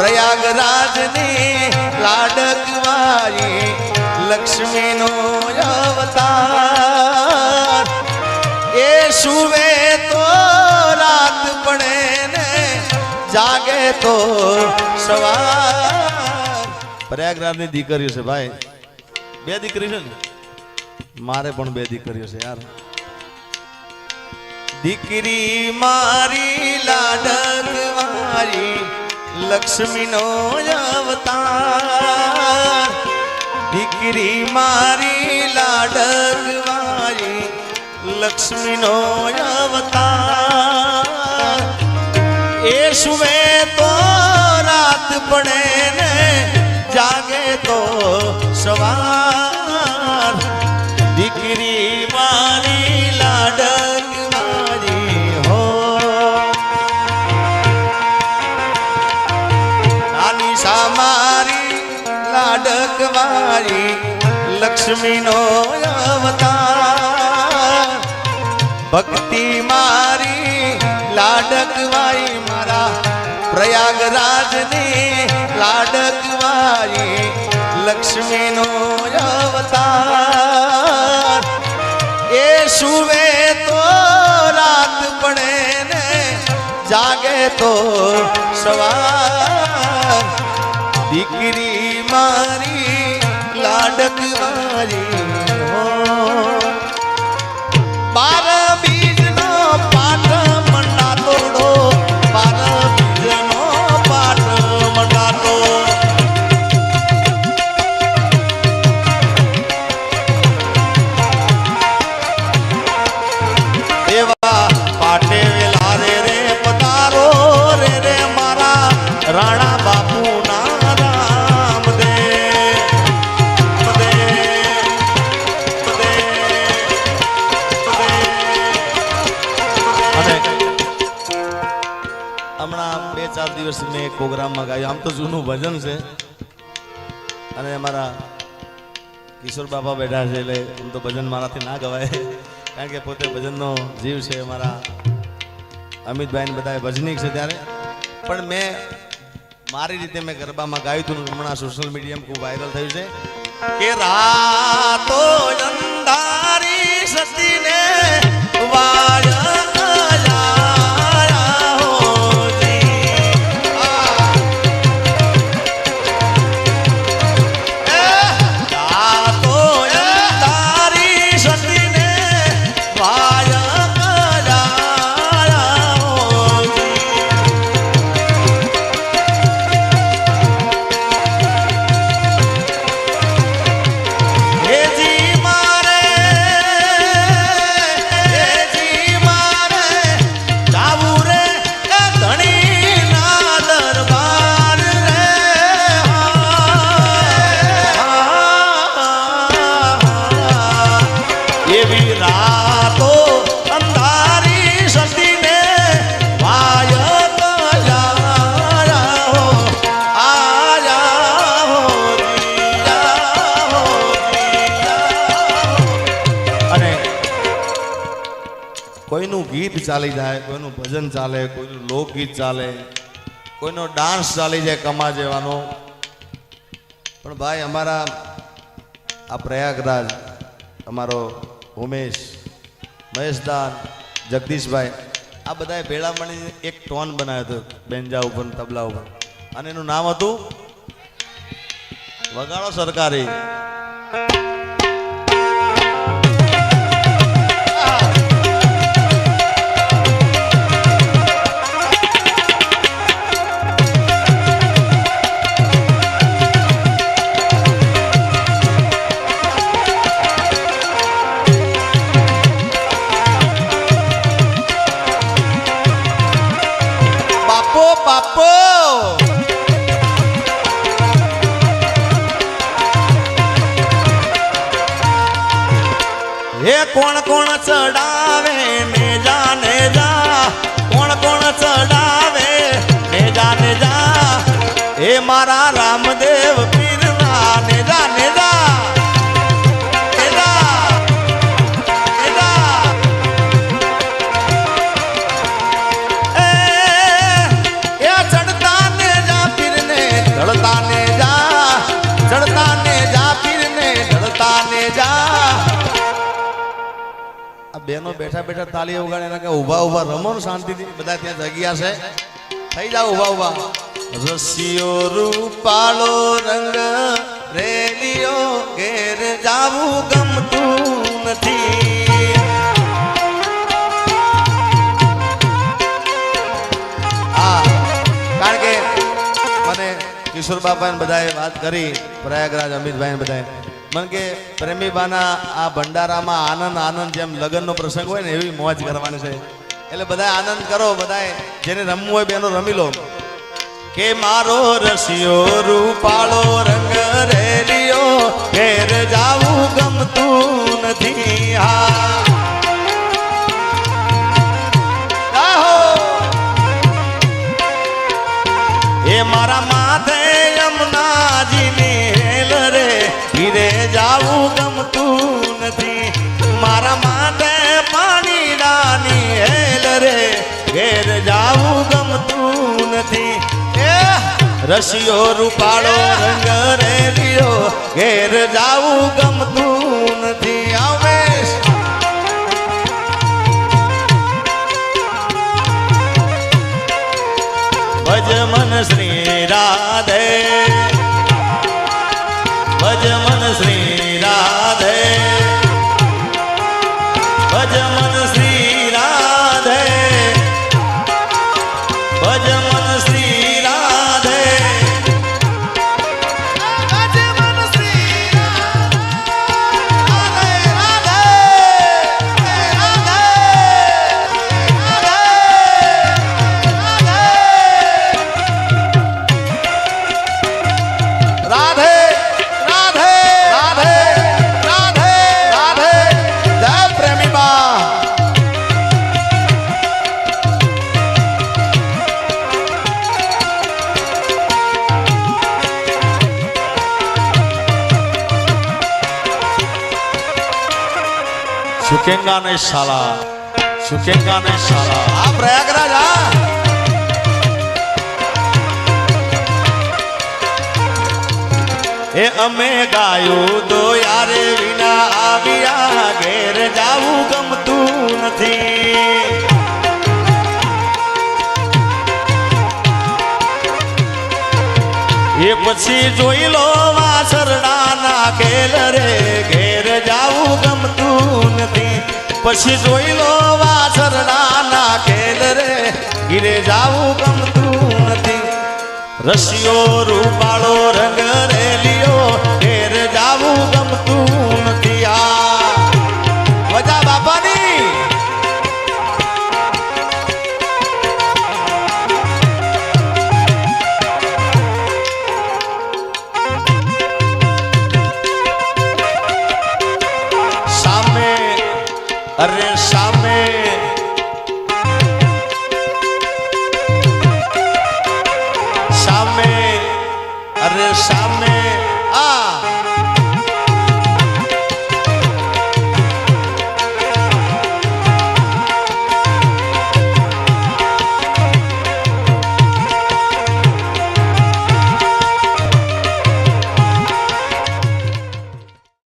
પ્રયાગરાજની લાડકવારી લક્ષ્મીનો અવતાર. એ સુવે તો રાત પડે ને જાગે તો સવાર. પ્રયાગરાજની દીકરીઓ છે ભાઈ. બે દીકરી છે ને? મારે પણ બે દીકરીઓ છે યાર. દીકરી મારી લાડકવારી લક્ષ્મીનો અવતાર. દીકરી મારી લાડકવારી લક્ષ્મીનો અવતાર. એ સુવે તો રાત પડે ને જાગે તો સવાર. લક્ષ્મીનો અવતાર. ભક્તિ મારી લાડકવાઈ મારા પ્રયાગરાજની લાડકવાઈ લક્ષ્મીનો અવતાર. એ સુવે તો રાત પડે ને જાગે તો સવાર. દીકરી મારી લાડકવાઈ હો હમણાં બે ચાર દિવસ મેં પ્રોગ્રામમાં ગાયું. આમ તો જૂનું ભજન છે. અને અમારા કિશોર બાપા બેઠા છે એટલે આમ તો ભજન મારાથી ના ગવાય. કારણ કે પોતે ભજનનો જીવ છે અમારા અમિતભાઈને બધા ભજનીક છે ત્યારે. પણ મેં મારી રીતે મેં ગરબામાં ગાયું હતું હમણાં સોશિયલ મીડિયામાં ખૂબ વાયરલ થયું છે. કે રાતો અંધારી સતીને વાયા કોઈનું ગીત ચાલી જાય, કોઈનું ભજન ચાલે, કોઈનું લોકગીત ચાલે, કોઈનો ડાન્સ ચાલી જાય કમા જેવાનો. પણ ભાઈ, અમારા આ પ્રયાગરાજ, અમારો ઉમેશ, મહેશદાન, જગદીશભાઈ, આ બધાએ ભેળા મળીને એક ટોન બનાવ્યો હતો બેન્જા ઉપર તબલા ઉપર. અને એનું નામ હતું વગાડો સરકારી. કોણ કોણ ચડાવે ને જાને જા? કોણ કોણ ચડાવે ને જાને જા? હે મારા રામદેવ બેનો બેઠા બેઠા તાળી ઉગાડે એના કે ઊભા ઊભા રમો શાંતિથી. બધા ત્યાં જગ્યા છે. થઈ જાઓ ઊભા ઊભા રસિયો રૂપાળો રંગ રેલિયો ઘેર જાવું ગમતું નથી. હા કારણ કે મને કિશોર બાપાને બધાએ વાત કરી પ્રયાગરાજ અમિતભાઈ ને બધાએ. મને કે પ્રેમીબાના આ ભંડારામાં આનંદ આનંદ જેમ લગ્નનો પ્રસંગ હોય ને એવી મોજ કરવાની છે. એટલે બધા આનંદ કરો બધાએ જેને રમવું હોય બેનો રમી લો. કે મારો રસિયો રૂપાળો રંગ રસિયો રૂપાળો રંગ રેલિયો ઘેર જાવું ગમતું झुकेगा नहीं साला झुकेगा नहीं साला આ પ્રયાગરાજ આ એ અમે ગાયું તો યારે વિના આવ્યા ઘેર જાવું ગમતું નથી એ પછી જોઈ લો વાસરડા નાખેલ રે ઘેર જાવું ગમતું નથી પછી જોઈ લો વાસરડા નાખેલ રે. ઘીરે જાવું ગમતું નથી. રસિયો, રૂપાળો, રંગ રેલિયો અરે સામે